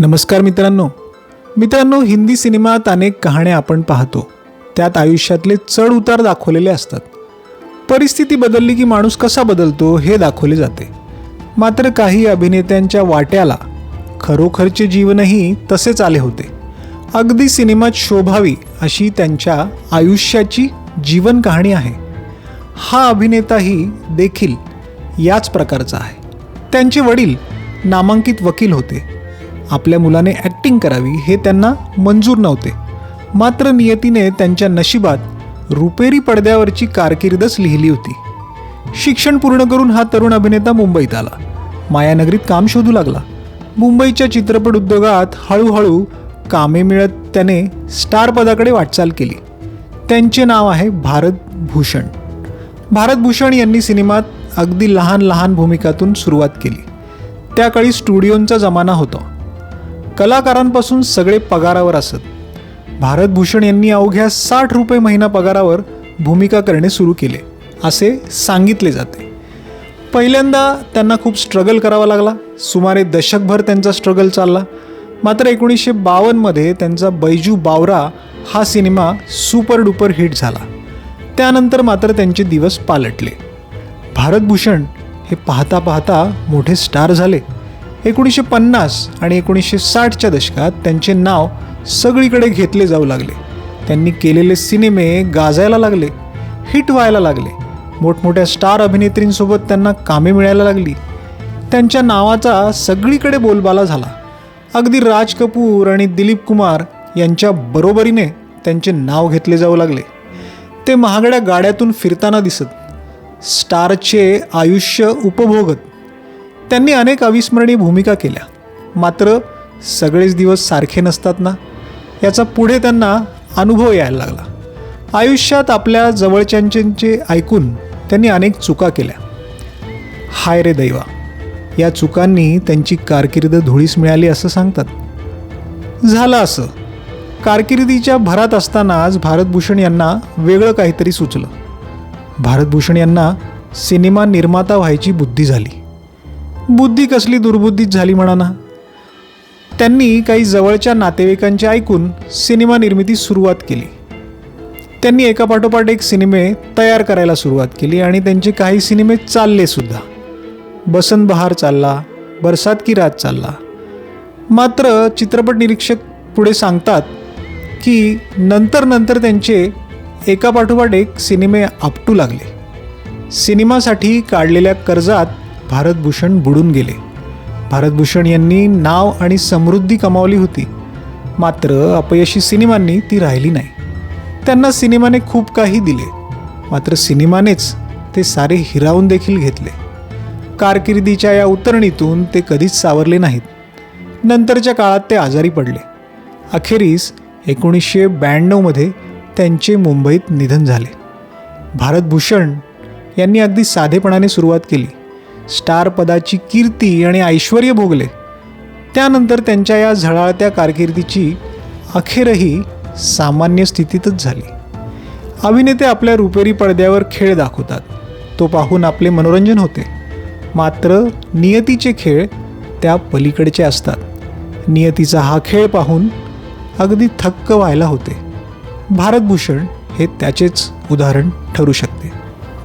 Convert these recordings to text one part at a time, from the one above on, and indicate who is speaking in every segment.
Speaker 1: नमस्कार मित्रांनो. मित्रांनो हिंदी सिनेमात अनेक कहाण्या आपण पाहतो. त्यात आयुष्यातले चढ उतार दाखवलेले असतात. परिस्थिती बदलली की माणूस कसा बदलतो हे दाखवले जाते. मात्र काही अभिनेत्यांच्या वाट्याला खरोखरचे जीवनही तसेच आले होते. अगदी सिनेमात शोभावी अशी त्यांच्या आयुष्याची जीवन कहाणी आहे. हा अभिनेताही देखील याच प्रकारचा आहे. त्यांचे वडील नामांकित वकील होते. आपल्या मुलाने ॲक्टिंग करावी हे त्यांना मंजूर नव्हते. मात्र नियतीने त्यांच्या नशिबात रुपेरी पडद्यावरची कारकिर्दच लिहिली होती. शिक्षण पूर्ण करून हा तरुण अभिनेता मुंबईत आला. मायानगरीत काम शोधू लागला. मुंबईच्या चित्रपट उद्योगात हळूहळू कामे मिळत त्याने स्टार पदाकडे वाटचाल केली. त्यांचे नाव आहे भारत भूषण. भारत भूषण यांनी सिनेमात अगदी लहान लहान भूमिकातून सुरुवात केली. त्या काळी स्टुडिओंचा जमाना होता. कलाकारांपासून सगळे पगारावर असत. भारतभूषण यांनी अवघ्या साठ रुपये महिना पगारावर भूमिका करणे सुरू केले असे सांगितले जाते. पहिल्यांदा त्यांना खूप स्ट्रगल करावा लागला. सुमारे दशकभर त्यांचा स्ट्रगल चालला. मात्र एकोणीसशे बावन्नमध्ये त्यांचा बैजू बावरा हा सिनेमा सुपर डुपर हिट झाला. त्यानंतर मात्र त्यांचे दिवस पालटले. भारतभूषण हे पाहता पाहता मोठे स्टार झाले. एकोणीसशे पन्नास आणि एकोणीसशे साठच्या दशकात त्यांचे नाव सगळीकडे घेतले जाऊ लागले. त्यांनी केलेले सिनेमे गाजायला लागले हिट व्हायला लागले. मोठमोठ्या स्टार अभिनेत्रींसोबत त्यांना कामे मिळायला लागली. त्यांच्या नावाचा सगळीकडे बोलबाला झाला. अगदी राज कपूर आणि दिलीप कुमार यांच्या बरोबरीने त्यांचे नाव घेतले जाऊ लागले. ते महागड्या गाड्यातून फिरताना दिसत स्टारचे आयुष्य उपभोगत त्यांनी अनेक अविस्मरणीय भूमिका केल्या. मात्र सगळेच दिवस सारखे नसतात ना? याचा पुढे त्यांना अनुभव यायला लागला. आयुष्यात आपल्या जवळच्यांचे ऐकून त्यांनी अनेक चुका केल्या. हाय रे दैवा या चुकांनी त्यांची कारकिर्द धुळीस मिळाली असं सांगतात. झालं असं. कारकिर्दीच्या भरात असतानाच भारतभूषण यांना वेगळं काहीतरी सुचलं. भारतभूषण यांना सिनेमा निर्माता व्हायची बुद्धी झाली. बुद्धी कसली दुर्बुद्धीच झाली म्हणा ना त्यांनी काही जवळच्या नातेवाईकांचे ऐकून सिनेमा निर्मिती सुरुवात केली. त्यांनी एकापाठोपाठ एक सिनेमे तयार करायला सुरुवात केली आणि त्यांचे काही सिनेमे चालले सुद्धा. बसंत बहार चालला बरसात की रात चालला. मात्र चित्रपट निरीक्षक पुढे सांगतात की नंतर नंतर त्यांचे एकापाठोपाठ एक सिनेमे आपटू लागले. सिनेमासाठी काढलेल्या कर्जात भारतभूषण बुडून गेले. भारतभूषण यांनी नाव आणि समृद्धी कमावली होती. मात्र अपयशी सिनेमांनी ती राहिली नाही. त्यांना सिनेमाने खूप काही दिले. मात्र सिनेमानेच ते सारे हिरावून देखील घेतले. कारकिर्दीच्या या उतरणीतून ते कधीच सावरले नाहीत. नंतरच्या काळात ते आजारी पडले. अखेरीस एकोणीसशे ब्याण्णवमध्ये त्यांचे मुंबईत निधन झाले. भारतभूषण यांनी अगदी साधेपणाने सुरुवात केली. स्टार पदाची कीर्ती आणि ऐश्वर भोगले. त्यानंतर त्यांच्या या झळाळत्या कारकिर्दीची अखेरही सामान्य स्थितीतच झाली. अभिनेते आपल्या रुपेरी पडद्यावर खेळ दाखवतात. तो पाहून आपले मनोरंजन होते. मात्र नियतीचे खेळ त्या पलीकडचे असतात. नियतीचा हा खेळ पाहून अगदी थक्क व्हायला होते. भारतभूषण हे त्याचेच उदाहरण ठरू शकते.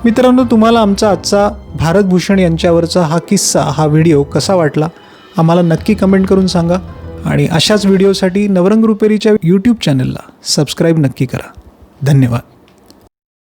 Speaker 1: मित्रांनो तुम्हाला आमचा आजचा भारतभूषण यांच्यावरचा हा किस्सा हा व्हिडिओ कसा वाटला? आम्हाला नक्की कमेंट करून सांगा आणि अशाच व्हिडिओसाठी नवरंग रुपेरीच्या यूट्यूब चॅनलला सबस्क्राईब नक्की करा. धन्यवाद.